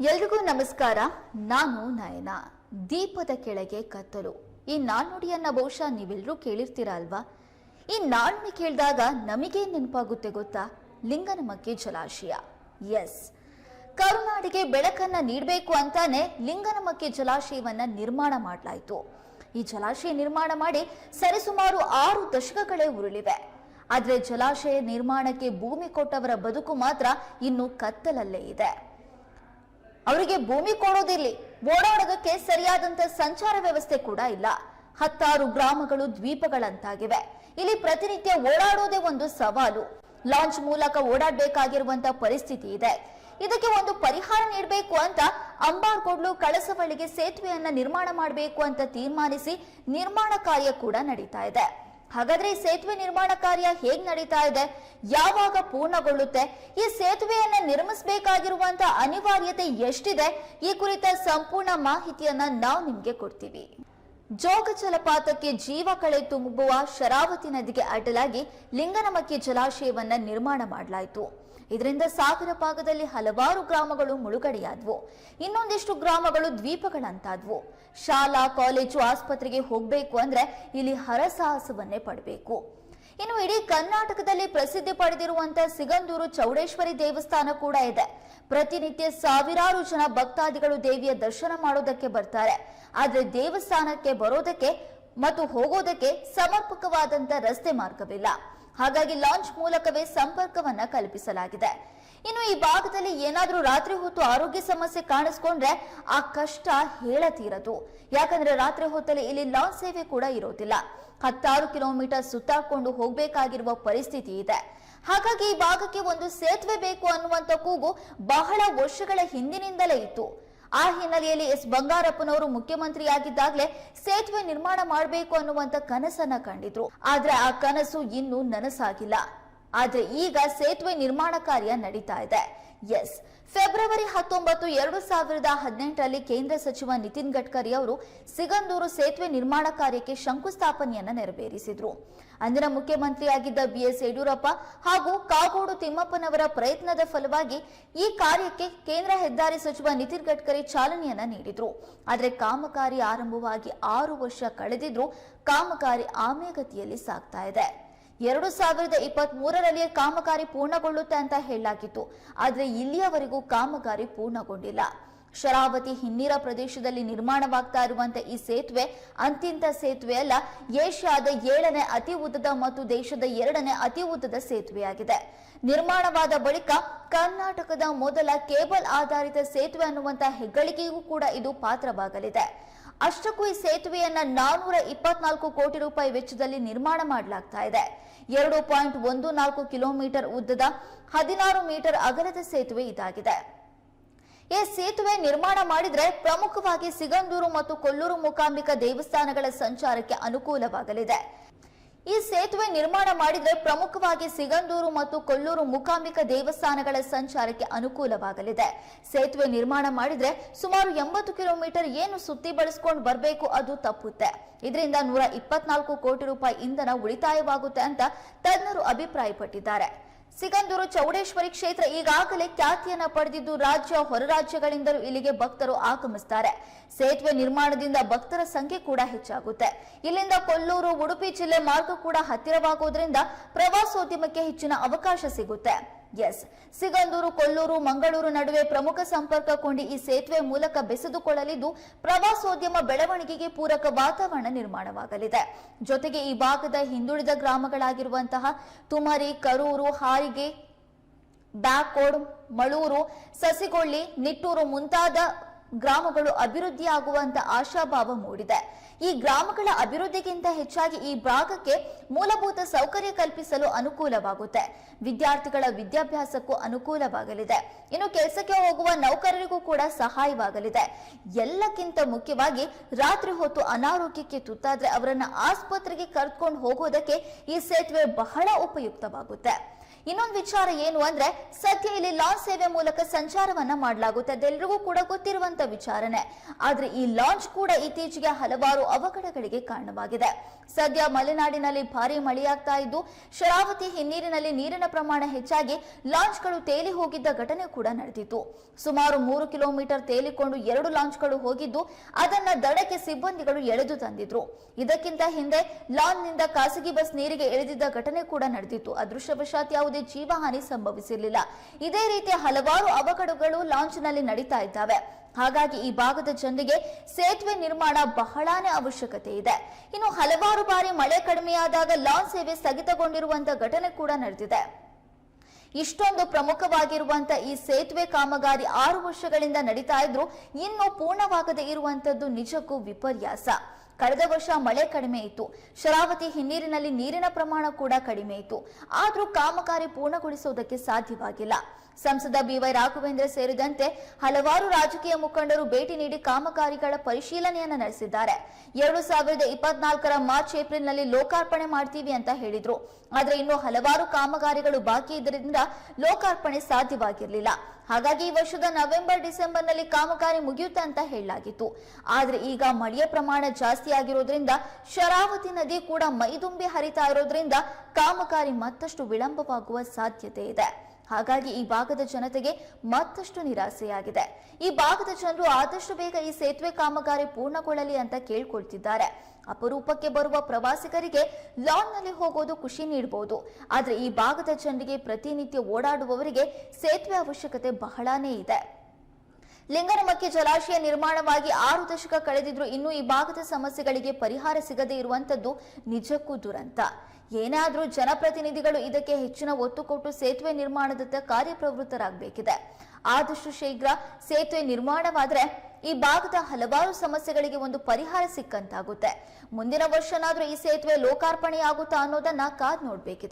ಎಲ್ರಿಗೂ ನಮಸ್ಕಾರ. ನಾನು ನಯನ. ದೀಪದ ಕೆಳಗೆ ಕತ್ತಲು. ಈ ನಾಣ್ಣುಡಿಯನ್ನ ಬಹುಶಃ ನೀವೆಲ್ಲರೂ ಕೇಳಿರ್ತೀರಾ ಅಲ್ವಾ? ಈ ನಾಣ್ಣುಡಿ ಕೇಳಿದಾಗ ನಮಗೆ ನೆನಪಾಗುತ್ತೆ ಗೊತ್ತಾ? ಲಿಂಗನಮಕ್ಕಿ ಜಲಾಶಯ. ಎಸ್ ಕರುನಾಡಿಗೆ ಬೆಳಕನ್ನ ನೀಡಬೇಕು ಅಂತಾನೆ ಲಿಂಗನಮಕ್ಕಿ ಜಲಾಶಯವನ್ನ ನಿರ್ಮಾಣ ಮಾಡಲಾಯಿತು. ಈ ಜಲಾಶಯ ನಿರ್ಮಾಣ ಮಾಡಿ ಸರಿಸುಮಾರು ಆರು ದಶಕಗಳೇ ಉರುಳಿವೆ. ಆದರೆ ಜಲಾಶಯ ನಿರ್ಮಾಣಕ್ಕೆ ಭೂಮಿ ಕೊಟ್ಟವರ ಬದುಕು ಮಾತ್ರ ಇನ್ನು ಕತ್ತಲಲ್ಲೇ ಇದೆ. ಅವರಿಗೆ ಭೂಮಿ ಕೊಡೋದಿರ್ಲಿ, ಓಡಾಡೋದಕ್ಕೆ ಸರಿಯಾದಂತ ಸಂಚಾರ ವ್ಯವಸ್ಥೆ ಕೂಡ ಇಲ್ಲ. ಹತ್ತಾರು ಗ್ರಾಮಗಳು ದ್ವೀಪಗಳಂತಾಗಿವೆ. ಇಲ್ಲಿ ಪ್ರತಿನಿತ್ಯ ಓಡಾಡೋದೇ ಒಂದು ಸವಾಲು. ಲಾಂಚ್ ಮೂಲಕ ಓಡಾಡಬೇಕಾಗಿರುವಂತ ಪರಿಸ್ಥಿತಿ ಇದೆ. ಇದಕ್ಕೆ ಒಂದು ಪರಿಹಾರ ನೀಡಬೇಕು ಅಂತ ಅಂಬಾರ್ಗೋಡ್ಲು ಕಳಸವಳ್ಳಿಗೆ ಸೇತುವೆಯನ್ನ ನಿರ್ಮಾಣ ಮಾಡಬೇಕು ಅಂತ ತೀರ್ಮಾನಿಸಿ ನಿರ್ಮಾಣ ಕಾರ್ಯ ಕೂಡ ನಡೀತಾ ಇದೆ. ಹಾಗಾದ್ರೆ ಈ ಸೇತುವೆ ನಿರ್ಮಾಣ ಕಾರ್ಯ ಹೇಗ್ ನಡೀತಾ ಇದೆ? ಯಾವಾಗ ಪೂರ್ಣಗೊಳ್ಳುತ್ತೆ? ಈ ಸೇತುವೆಯನ್ನ ನಿರ್ಮಿಸಬೇಕಾಗಿರುವಂತ ಅನಿವಾರ್ಯತೆ ಎಷ್ಟಿದೆ? ಈ ಕುರಿತ ಸಂಪೂರ್ಣ ಮಾಹಿತಿಯನ್ನ ನಾವು ನಿಮ್ಗೆ ಕೊಡ್ತೀವಿ. ಜೋಗ ಜಲಪಾತಕ್ಕೆ ಜೀವ ಕಳೆ ತುಂಬುವ ಶರಾವತಿ ನದಿಗೆ ಅಡ್ಡಲಾಗಿ ಲಿಂಗನಮಕ್ಕಿ ಜಲಾಶಯವನ್ನ ನಿರ್ಮಾಣ ಮಾಡಲಾಯಿತು. ಇದರಿಂದ ಸಾಗರ ಭಾಗದಲ್ಲಿ ಹಲವಾರು ಗ್ರಾಮಗಳು ಮುಳುಗಡೆಯಾದವು. ಇನ್ನೊಂದಿಷ್ಟು ಗ್ರಾಮಗಳು ದ್ವೀಪಗಳಂತಾದ್ವು. ಶಾಲಾ, ಕಾಲೇಜು, ಆಸ್ಪತ್ರೆಗೆ ಹೋಗ್ಬೇಕು ಅಂದ್ರೆ ಇಲ್ಲಿ ಹರಸಾಹಸವನ್ನೇ ಪಡಬೇಕು. ಇನ್ನು ಇಡೀ ಕರ್ನಾಟಕದಲ್ಲಿ ಪ್ರಸಿದ್ಧಿ ಪಡೆದಿರುವಂತಹ ಸಿಗಂದೂರು ಚೌಡೇಶ್ವರಿ ದೇವಸ್ಥಾನ ಕೂಡ ಇದೆ. ಪ್ರತಿನಿತ್ಯ ಸಾವಿರಾರು ಜನ ಭಕ್ತಾದಿಗಳು ದೇವಿಯ ದರ್ಶನ ಮಾಡೋದಕ್ಕೆ ಬರ್ತಾರೆ. ಆದ್ರೆ ದೇವಸ್ಥಾನಕ್ಕೆ ಬರೋದಕ್ಕೆ ಮತ್ತು ಹೋಗೋದಕ್ಕೆ ಸಮರ್ಪಕವಾದಂತ ರಸ್ತೆ ಮಾರ್ಗವಿಲ್ಲ. ಹಾಗಾಗಿ ಲಾಂಚ್ ಮೂಲಕವೇ ಸಂಪರ್ಕವನ್ನ ಕಲ್ಪಿಸಲಾಗಿದೆ. ಇನ್ನು ಈ ಭಾಗದಲ್ಲಿ ಏನಾದರೂ ರಾತ್ರಿ ಹೊತ್ತು ಆರೋಗ್ಯ ಸಮಸ್ಯೆ ಕಾಣಿಸ್ಕೊಂಡ್ರೆ ಆ ಕಷ್ಟ ಹೇಳತೀರದು. ಯಾಕಂದ್ರೆ ರಾತ್ರಿ ಹೊತ್ತಲ್ಲಿ ಇಲ್ಲಿ ಲಾಂಚ್ ಸೇವೆ ಕೂಡ ಇರೋದಿಲ್ಲ. ಹತ್ತಾರು ಕಿಲೋಮೀಟರ್ ಸುತ್ತಾಕೊಂಡು ಹೋಗಬೇಕಾಗಿರುವ ಪರಿಸ್ಥಿತಿ ಇದೆ. ಹಾಗಾಗಿ ಈ ಭಾಗಕ್ಕೆ ಒಂದು ಸೇತುವೆ ಬೇಕು ಅನ್ನುವಂತ ಕೂಗು ಬಹಳ ವರ್ಷಗಳ ಹಿಂದಿನಿಂದಲೇ ಇತ್ತು. ಆ ಹಿನ್ನೆಲೆಯಲ್ಲಿ ಎಸ್. ಬಂಗಾರಪ್ಪನವರು ಮುಖ್ಯಮಂತ್ರಿಯಾಗಿದ್ದಾಗಲೇ ಸೇತುವೆ ನಿರ್ಮಾಣ ಮಾಡಬೇಕು ಅನ್ನುವಂತ ಕನಸನ್ನ ಕಂಡಿದ್ರು. ಆದ್ರೆ ಆ ಕನಸು ಇನ್ನೂ ನನಸಾಗಿಲ್ಲ. ಆದ್ರೆ ಈಗ ಸೇತುವೆ ನಿರ್ಮಾಣ ಕಾರ್ಯ ನಡೀತಾ ಇದೆ. ಎಸ್. ಫೆಬ್ರವರಿ ಹತ್ತೊಂಬತ್ತು, ಎರಡು ಸಾವಿರದ ಹದಿನೆಂಟರಲ್ಲಿ ಕೇಂದ್ರ ಸಚಿವ ನಿತಿನ್ ಗಡ್ಕರಿ ಅವರು ಸಿಗಂದೂರು ಸೇತುವೆ ನಿರ್ಮಾಣ ಕಾರ್ಯಕ್ಕೆ ಶಂಕುಸ್ಥಾಪನೆಯನ್ನ ನೆರವೇರಿಸಿದ್ರು. ಅಂದಿನ ಮುಖ್ಯಮಂತ್ರಿಯಾಗಿದ್ದ ಬಿಎಸ್ ಯಡಿಯೂರಪ್ಪ ಹಾಗೂ ಕಾಗೋಡು ತಿಮ್ಮಪ್ಪನವರ ಪ್ರಯತ್ನದ ಫಲವಾಗಿ ಈ ಕಾರ್ಯಕ್ಕೆ ಕೇಂದ್ರ ಹೆದ್ದಾರಿ ಸಚಿವ ನಿತಿನ್ ಗಡ್ಕರಿ ಚಾಲನೆಯನ್ನ ನೀಡಿದ್ರು. ಆದರೆ ಕಾಮಗಾರಿ ಆರಂಭವಾಗಿ ಆರು ವರ್ಷ ಕಳೆದಿದ್ರು ಕಾಮಗಾರಿ ಆಮೇಗತಿಯಲ್ಲಿ ಸಾಗ್ತಾ ಇದೆ. ಎರಡು ಸಾವಿರದ ಇಪ್ಪತ್ತ್ ಮೂರರಲ್ಲಿ ಕಾಮಗಾರಿ ಪೂರ್ಣಗೊಳ್ಳುತ್ತೆ ಅಂತ ಹೇಳಲಾಗಿತ್ತು. ಆದರೆ ಇಲ್ಲಿಯವರೆಗೂ ಕಾಮಗಾರಿ ಪೂರ್ಣಗೊಂಡಿಲ್ಲ. ಶರಾವತಿ ಹಿನ್ನೀರ ಪ್ರದೇಶದಲ್ಲಿ ನಿರ್ಮಾಣವಾಗ್ತಾ ಇರುವಂತಹ ಈ ಸೇತುವೆ, ಅಂತಿಂತ ಸೇತುವೆ ಅಲ್ಲ, ಏಷ್ಯಾದ ಏಳನೇ ಅತಿ ಉದ್ದದ ಮತ್ತು ದೇಶದ ಎರಡನೇ ಅತಿ ಉದ್ದದ ಸೇತುವೆಯಾಗಿದೆ. ನಿರ್ಮಾಣವಾದ ಬಳಿಕ ಕರ್ನಾಟಕದ ಮೊದಲ ಕೇಬಲ್ ಆಧಾರಿತ ಸೇತುವೆ ಅನ್ನುವಂತಹ ಹೆಗ್ಗಳಿಕೆಗೂ ಕೂಡ ಇದು ಪಾತ್ರವಾಗಲಿದೆ. ಅಷ್ಟಕ್ಕೂ ಈ ಸೇತುವೆಯನ್ನ ನಾನೂರ ಇಪ್ಪತ್ನಾಲ್ಕು ಕೋಟಿ ರೂಪಾಯಿ ವೆಚ್ಚದಲ್ಲಿ ನಿರ್ಮಾಣ ಮಾಡಲಾಗ್ತಾ ಇದೆ. ಎರಡು ಪಾಯಿಂಟ್ ಒಂದು ನಾಲ್ಕು ಕಿಲೋಮೀಟರ್ ಉದ್ದದ ಹದಿನಾರು ಮೀಟರ್ ಅಗಲದ ಸೇತುವೆ ಇದಾಗಿದೆ. ಈ ಸೇತುವೆ ನಿರ್ಮಾಣ ಮಾಡಿದರೆ ಪ್ರಮುಖವಾಗಿ ಸಿಗಂದೂರು ಮತ್ತು ಕೊಲ್ಲೂರು ಮೂಕಾಂಬಿಕಾ ದೇವಸ್ಥಾನಗಳ ಸಂಚಾರಕ್ಕೆ ಅನುಕೂಲವಾಗಲಿದೆ. ಈ ಸೇತುವೆ ನಿರ್ಮಾಣ ಮಾಡಿದರೆ ಪ್ರಮುಖವಾಗಿ ಸಿಗಂದೂರು ಮತ್ತು ಕೊಲ್ಲೂರು ಮುಖಾಂಬಿಕ ದೇವಸ್ಥಾನಗಳ ಸಂಚಾರಕ್ಕೆ ಅನುಕೂಲವಾಗಲಿದೆ. ಸೇತುವೆ ನಿರ್ಮಾಣ ಮಾಡಿದರೆ ಸುಮಾರು ಎಂಬತ್ತು ಕಿಲೋಮೀಟರ್ ಏನು ಸುತ್ತಿ ಬಳಸ್ಕೊಂಡು ಬರಬೇಕು ಅದು ತಪ್ಪುತ್ತೆ. ಇದರಿಂದ ನೂರ ಇಪ್ಪತ್ನಾಲ್ಕು ಕೋಟಿ ರೂಪಾಯಿ ಇಂಧನ ಉಳಿತಾಯವಾಗುತ್ತೆ ಅಂತ ತಜ್ಞರು ಅಭಿಪ್ರಾಯಪಟ್ಟಿದ್ದಾರೆ. ಸಿಗಂದೂರು ಚೌಡೇಶ್ವರಿ ಕ್ಷೇತ್ರ ಈಗಾಗಲೇ ಖ್ಯಾತಿಯನ್ನ ಪಡೆದಿದ್ದು ರಾಜ್ಯ ಹೊರ ರಾಜ್ಯಗಳಿಂದಲೂ ಇಲ್ಲಿಗೆ ಭಕ್ತರು ಆಗಮಿಸುತ್ತಾರೆ ಸೇತುವೆ ನಿರ್ಮಾಣದಿಂದ ಭಕ್ತರ ಸಂಖ್ಯೆ ಕೂಡ ಹೆಚ್ಚಾಗುತ್ತೆ. ಇಲ್ಲಿಂದ ಕೊಲ್ಲೂರು, ಉಡುಪಿ ಜಿಲ್ಲೆ ಮಾರ್ಗ ಕೂಡ ಹತ್ತಿರವಾಗುವುದರಿಂದ ಪ್ರವಾಸೋದ್ಯಮಕ್ಕೆ ಹೆಚ್ಚಿನ ಅವಕಾಶ ಸಿಗುತ್ತೆ. ಎಸ್ ಸಿಗಂದೂರು, ಕೊಲ್ಲೂರು, ಮಂಗಳೂರು ನಡುವೆ ಪ್ರಮುಖ ಸಂಪರ್ಕ ಕೊಂಡಿ ಈ ಸೇತುವೆ ಮೂಲಕ ಬೆಸೆದುಕೊಳ್ಳಲಿದ್ದು, ಪ್ರವಾಸೋದ್ಯಮ ಬೆಳವಣಿಗೆಗೆ ಪೂರಕ ವಾತಾವರಣ ನಿರ್ಮಾಣವಾಗಲಿದೆ. ಜೊತೆಗೆ ಈ ಭಾಗದ ಹಿಂದುಳಿದ ಗ್ರಾಮಗಳಾಗಿರುವಂತಹ ತುಮರಿ, ಕರೂರು, ಹಾರಿಗೆ ಬ್ಯಾಕೋಡ್ ಮಳೂರು, ಸಸಿಗೊಳ್ಳಿ, ನಿಟ್ಟೂರು ಮುಂತಾದ ಗ್ರಾಮಗಳು ಅಭಿವೃದ್ಧಿಯಾಗುವಂತ ಆಶಾಭಾವ ಮೂಡಿದೆ. ಈ ಗ್ರಾಮಗಳ ಅಭಿವೃದ್ಧಿಗಿಂತ ಹೆಚ್ಚಾಗಿ ಈ ಭಾಗಕ್ಕೆ ಮೂಲಭೂತ ಸೌಕರ್ಯ ಕಲ್ಪಿಸಲು ಅನುಕೂಲವಾಗುತ್ತೆ. ವಿದ್ಯಾರ್ಥಿಗಳ ವಿದ್ಯಾಭ್ಯಾಸಕ್ಕೂ ಅನುಕೂಲವಾಗಲಿದೆ. ಇನ್ನು ಕೆಲಸಕ್ಕೆ ಹೋಗುವ ನೌಕರರಿಗೂ ಕೂಡ ಸಹಾಯವಾಗಲಿದೆ. ಎಲ್ಲಕ್ಕಿಂತ ಮುಖ್ಯವಾಗಿ ರಾತ್ರಿ ಹೊತ್ತು ಅನಾರೋಗ್ಯಕ್ಕೆ ತುತ್ತಾದ್ರೆ ಅವರನ್ನ ಆಸ್ಪತ್ರೆಗೆ ಕರ್ಕೊಂಡು ಹೋಗೋದಕ್ಕೆ ಈ ಸೇತುವೆ ಬಹಳ ಉಪಯುಕ್ತವಾಗುತ್ತೆ. ಇನ್ನೊಂದು ವಿಚಾರ ಏನು ಅಂದ್ರೆ ಸದ್ಯ ಇಲ್ಲಿ ಲಾಂಚ್ ಸೇವೆ ಮೂಲಕ ಸಂಚಾರವನ್ನ ಮಾಡಲಾಗುತ್ತೆ ಅದೆಲ್ಲರಿಗೂ ಕೂಡ ಗೊತ್ತಿರುವಂತ ವಿಚಾರನೆ. ಆದ್ರೆ ಈ ಲಾಂಚ್ ಕೂಡ ಇತ್ತೀಚೆಗೆ ಹಲವಾರು ಅವಘಡಗಳಿಗೆ ಕಾರಣವಾಗಿದೆ. ಸದ್ಯ ಮಲೆನಾಡಿನಲ್ಲಿ ಭಾರಿ ಮಳೆಯಾಗ್ತಾ ಇದ್ದು, ಶರಾವತಿ ಹಿನ್ನೀರಿನಲ್ಲಿ ನೀರಿನ ಪ್ರಮಾಣ ಹೆಚ್ಚಾಗಿ ಲಾಂಚ್ಗಳು ತೇಲಿ ಹೋಗಿದ್ದ ಘಟನೆ ಕೂಡ ನಡೆದಿತ್ತು. ಸುಮಾರು ಮೂರು ಕಿಲೋಮೀಟರ್ ತೇಲಿಕೊಂಡು ಎರಡು ಲಾಂಚ್ಗಳು ಹೋಗಿದ್ದು, ಅದನ್ನ ದಡಕ್ಕೆ ಸಿಬ್ಬಂದಿಗಳು ಎಳೆದು ತಂದಿದ್ರು. ಇದಕ್ಕಿಂತ ಹಿಂದೆ ಲಾಂಚ್ನಿಂದ ಖಾಸಗಿ ಬಸ್ ನೀರಿಗೆ ಎಳೆದಿದ್ದ ಘಟನೆ ಕೂಡ ನಡೆದಿತ್ತು. ಅದೃಶ್ಯವಶಾತ್ ಯಾವುದೇ ಜೀವಹಾನಿ ಸಂಭವಿಸಿರಲಿಲ್ಲ. ಇದೇ ರೀತಿಯ ಹಲವಾರು ಅವಘಡಗಳು ಲಾಂಚ್ನಲ್ಲಿ ನಡೀತಾ ಇದ್ದಾವೆ. ಹಾಗಾಗಿ ಈ ಭಾಗದ ಜನರಿಗೆ ಸೇತುವೆ ನಿರ್ಮಾಣ ಬಹಳಾನೇ ಅವಶ್ಯಕತೆ ಇದೆ. ಇನ್ನು ಹಲವಾರು ಬಾರಿ ಮಳೆ ಕಡಿಮೆಯಾದಾಗ ಲಾಂಚ್ ಸೇವೆ ಸ್ಥಗಿತಗೊಂಡಿರುವಂತಹ ಘಟನೆ ಕೂಡ ನಡೆದಿದೆ. ಇಷ್ಟೊಂದು ಪ್ರಮುಖವಾಗಿರುವಂತ ಈ ಸೇತುವೆ ಕಾಮಗಾರಿ ಆರು ವರ್ಷಗಳಿಂದ ನಡೀತಾ ಇದ್ರು ಇನ್ನೂ ಪೂರ್ಣವಾಗದೇ ಇರುವಂತದ್ದು ನಿಜಕ್ಕೂ ವಿಪರ್ಯಾಸ. ಕಳೆದ ವರ್ಷ ಮಳೆ ಕಡಿಮೆ ಇತ್ತು. ಶರಾವತಿ ಹಿನ್ನೀರಿನಲ್ಲಿ ನೀರಿನ ಪ್ರಮಾಣ ಕೂಡ ಕಡಿಮೆ ಇತ್ತು. ಆದರೂ ಕಾಮಗಾರಿ ಪೂರ್ಣಗೊಳಿಸುವುದಕ್ಕೆ ಸಾಧ್ಯವಾಗಿಲ್ಲ. ಸಂಸದ ಬಿವೈ ರಾಘವೇಂದ್ರ ಸೇರಿದಂತೆ ಹಲವಾರು ರಾಜಕೀಯ ಮುಖಂಡರು ಭೇಟಿ ನೀಡಿ ಕಾಮಗಾರಿಗಳ ಪರಿಶೀಲನೆಯನ್ನ ನಡೆಸಿದ್ದಾರೆ. ಎರಡು ಸಾವಿರದ ಇಪ್ಪತ್ನಾಲ್ಕರ ಮಾರ್ಚ್, ಏಪ್ರಿಲ್ನಲ್ಲಿ ಲೋಕಾರ್ಪಣೆ ಮಾಡ್ತೀವಿ ಅಂತ ಹೇಳಿದ್ರು. ಆದರೆ ಇನ್ನು ಹಲವಾರು ಕಾಮಗಾರಿಗಳು ಬಾಕಿ ಇದ್ದರಿಂದ ಲೋಕಾರ್ಪಣೆ ಸಾಧ್ಯವಾಗಿರಲಿಲ್ಲ. ಹಾಗಾಗಿ ಈ ವರ್ಷದ ನವೆಂಬರ್, ಡಿಸೆಂಬರ್ನಲ್ಲಿ ಕಾಮಗಾರಿ ಮುಗಿಯುತ್ತೆ ಅಂತ ಹೇಳಲಾಗಿತ್ತು. ಆದರೆ ಈಗ ಮಳೆಯ ಪ್ರಮಾಣ ಜಾಸ್ತಿ ಆಗಿರೋದ್ರಿಂದ ಶರಾವತಿ ನದಿ ಕೂಡ ಮೈದುಂಬಿ ಹರಿತಾ ಇರೋದ್ರಿಂದ ಕಾಮಗಾರಿ ಮತ್ತಷ್ಟು ವಿಳಂಬವಾಗುವ ಸಾಧ್ಯತೆ ಇದೆ. ಹಾಗಾಗಿ ಈ ಭಾಗದ ಜನತೆಗೆ ಮತ್ತಷ್ಟು ನಿರಾಸೆಯಾಗಿದೆ. ಈ ಭಾಗದ ಜನರು ಆದಷ್ಟು ಬೇಗ ಈ ಸೇತುವೆ ಕಾಮಗಾರಿ ಪೂರ್ಣಗೊಳ್ಳಲಿ ಅಂತ ಕೇಳ್ಕೊಳ್ತಿದ್ದಾರೆ. ಅಪರೂಪಕ್ಕೆ ಬರುವ ಪ್ರವಾಸಿಗರಿಗೆ ಲಾನ್ನಲ್ಲಿ ಹೋಗೋದು ಖುಷಿ ನೀಡಬಹುದು ಆದರೆ ಈ ಭಾಗದ ಜನರಿಗೆ ಪ್ರತಿನಿತ್ಯ ಓಡಾಡುವವರಿಗೆ ಸೇತುವೆ ಅವಶ್ಯಕತೆ ಬಹಳಾನೇ ಇದೆ. ಲಿಂಗನಮಕ್ಕಿ ಜಲಾಶಯ ನಿರ್ಮಾಣವಾಗಿ ಆರು ದಶಕ ಕಳೆದಿದ್ರು ಇನ್ನೂ ಈ ಭಾಗದ ಸಮಸ್ಯೆಗಳಿಗೆ ಪರಿಹಾರ ಸಿಗದೇ ಇರುವಂತದ್ದು ನಿಜಕ್ಕೂ ದುರಂತ. ಏನಾದ್ರೂ ಜನಪ್ರತಿನಿಧಿಗಳು ಇದಕ್ಕೆ ಹೆಚ್ಚಿನ ಒತ್ತು ಕೊಟ್ಟು ಸೇತುವೆ ನಿರ್ಮಾಣದತ್ತ ಕಾರ್ಯಪ್ರವೃತ್ತರಾಗಬೇಕಿದೆ. ಆದಷ್ಟು ಶೀಘ್ರ ಸೇತುವೆ ನಿರ್ಮಾಣವಾದರೆ ಈ ಭಾಗದ ಹಲವಾರು ಸಮಸ್ಯೆಗಳಿಗೆ ಒಂದು ಪರಿಹಾರ ಸಿಕ್ಕಂತಾಗುತ್ತೆ. ಮುಂದಿನ ವರ್ಷನಾದ್ರೂ ಈ ಸೇತುವೆ ಲೋಕಾರ್ಪಣೆಯಾಗುತ್ತಾ ಅನ್ನೋದನ್ನ ಕಾದ್ ನೋಡ್ಬೇಕಿದೆ.